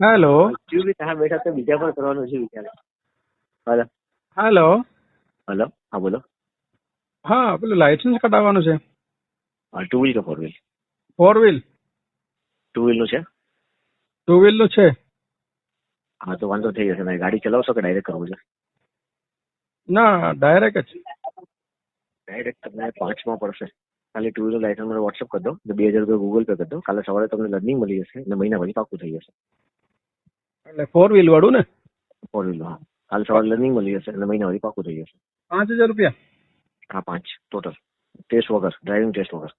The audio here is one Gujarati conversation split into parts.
હેલો. હજુ બી ત્યાં બેઠા તો બીજા પણ કરવાનું છે વિચાર. હેલો. હેલો. હલો. હા બોલો. હા પેલું લાઇસન્સ કઢાવવાનું છે. હા ટુ વ્હીલ કે four wheel four wheel two વ્હીલનું છે? ટુ વ્હીલનું છે. હા તો વાંધો થઈ જશે. ને ગાડી ચલાવશો કે ડાયરેક્ટ કરવું છે? ના ડાયરેક્ટ જ. ડાયરેક્ટ તમને પાંચમાં પડશે. ખાલી ટુ વ્હીલર લાઇસન્સ મને વોટ્સઅપ કરી દો. બે હજાર રૂપિયા ગૂગલ પે કરી દો. કાલે સવારે તમને લર્નિંગ મળી જશે. અને મહિના પછી પાકું થઈ જશે. એટલે ફોર વ્હીલ વાળું ને? ફોર વ્હીલ હા. કાલ સવારે લર્નિંગ મળી જશે અને મહિના પછી પાકું થઈ જશે. પાંચ હજાર રૂપિયા? હા પાંચ ટોટલ ટેસ્ટ વગર ડ્રાઇવિંગ ટેસ્ટ વગર.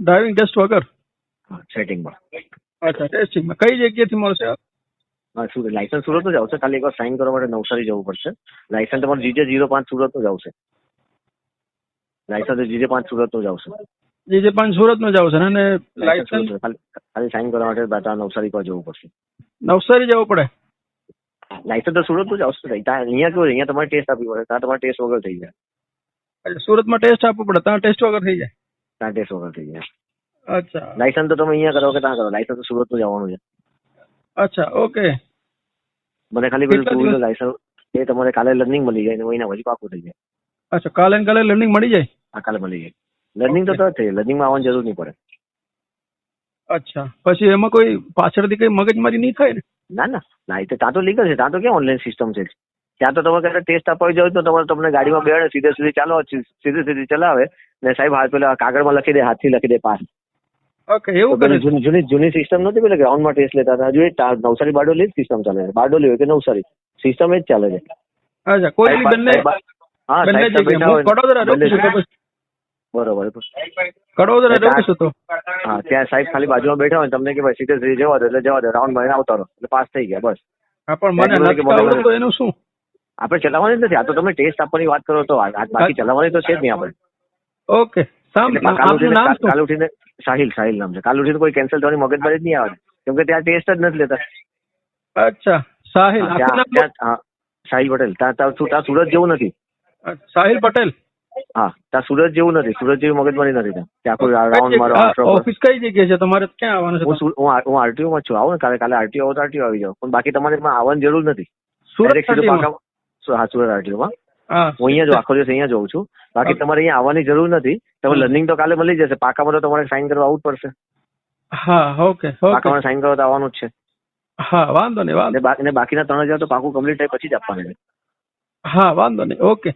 ડ્રાઇવિંગ ટેસ્ટ વગર? સેટિંગમાં અચ્છા ટેસ્ટિંગમાં કઈ જગ્યાએથી મળશે હા શું લાઇસન્સ સુરતનું જ આવશે. ખાલી એકવાર સાઇન કરવા માટે નવસારી જવું પડશે. લાઇસન્સ તમારું જીજે જીરો પાંચ સુરત જ આવશે. લાઇસન્સ જીજે પાંચ સુરતનું જ આવશે. જીજે પાંચ સુરત જ આવશે અને ખાલી ખાલી સાઇન કરવા માટે બાતા નવસારી પર જવું પડશે. નવસારી જવું પડે. લાયસન્સ તો સુરતનું જ આવશે ત્યાં અહીંયા કેવું અહીંયા તમારે ટેસ્ટ આપવી પડે. ત્યાં તમારે ટેસ્ટ વગર થઈ જાય. એટલે સુરતમાં ટેસ્ટ આપવું પડે. ત્યાં ટેસ્ટ વગર થઈ જાય? ત્યાં ટેસ્ટ વગર થઈ જાય. અચ્છા. લાઇસન્સ તો તમે અહીંયા કરો કે ત્યાં કરો? લાયસન્સ તો સુરતનું જ જવાનું છે. અચ્છા ઓકે. મને ખાલી પેલું ટુ વ્હીલર લાયસન્સ એ તમારે કાલે લર્નિંગ મળી જાય ને મહિના પછી પાકું થઈ જાય. અચ્છા કાલે ને કાલે લર્નિંગ મળી જાય? હા કાલે મળી જાય. લર્નિંગ તો તરત થઈ લર્નિંગમાં આવવાની જરૂર નહીં પડે. અચ્છા. પછી એમાં કોઈ પાછળથી કઈ મગજમારી નહીં થાય ને? ના ના. ના એ તો ત્યાં તો લીગલ છે. ત્યાં તો ક્યાં ઓનલાઈન સિસ્ટમ છે? ત્યાં તો તમે ક્યારે ટેસ્ટ આપવા જાવ તો તમારે તમને ગાડીમાં બેડે સીધે સીધી ચાલો સીધે સીધી ચલાવે ને સાહેબ હાથ પેલા કાગળમાં લખી દે હાથથી લખી દે પાસ ઓકે એવું કરે જૂની જૂની જૂની સિસ્ટમ નથી પેલા ગ્રાઉન્ડમાં ટેસ્ટ લેતા હતા? હજુ એ નવસારી બારડોલી જ સિસ્ટમ ચાલે છે. બારડોલી હોય કે નવસારી સિસ્ટમ એ જ ચાલે છે. અચ્છા કોઈ બંને હા સાહેબ બેઠા હોય બરોબર. કડોદરા રહું છું તો. હા ત્યાં સાહેબ ખાલી બાજુમાં બેઠા હોય તમને કે ભાઈ સીધે સીધે જવા દો એટલે જવા દો રાઉન્ડ મારીને આવતા રહો એટલે પાસ થઈ ગયા બસ. હા પણ મને નથી એનું શું? આપણે ચલાવવાની નથી આ તો તમે ટેસ્ટ આપવાની વાત કરો તો બાકી ચલાવવાની તો છે જ નહીં આપણે. ઓકે કાલ ઉઠીને સાહિલ સાહિલ નામ છે. કાલ ઉઠીને કોઈ કેન્સલ થવાની મગજમારી જ નહીં આવે. કેમ કે ત્યાં ટેસ્ટ જ નથી લેતા. અચ્છા સાહિલ સાહિલ પટેલ. ત્યાં સુરત જેવું નથી. સાહિલ પટેલ? હા ત્યાં સુરત જેવું નથી. સુરત જેવી મગજમારી નથી ત્યાં. રાઉન્ડ મારો. ઓફિસ કઈ જગ્યાએ છે? તમારે ક્યાં આવવાનું છે હું હું આરટીઓ માં છું. આવો ને કાલે કાલે આરટીઓ આવો તો આરટીઓ આવી જાવ પણ બાકી તમારે એમાં આવવાની જરૂર નથી. સુરત હા સુરત આરટીઓ માં. હા. અહીંયા જો આખો દિવસ અહીંયા જોઉં છું. બાકી તમારે અહીંયા આવવાની જરૂર નથી. તમે લર્નિંગ તો કાલે મળી જશે. પાકામાં તો તમારે સાઇન કરવા આવવું જ પડશે. હા ઓકે પાકામાં સાઇન કરવા તો આવવાનું જ છે. હા વાંધો નહીં વાંધો બાકીના ત્રણ હજાર તો પાકું કમ્પ્લીટ થાય પછી જ આપવાના છે. હા વાંધો નહીં. ઓકે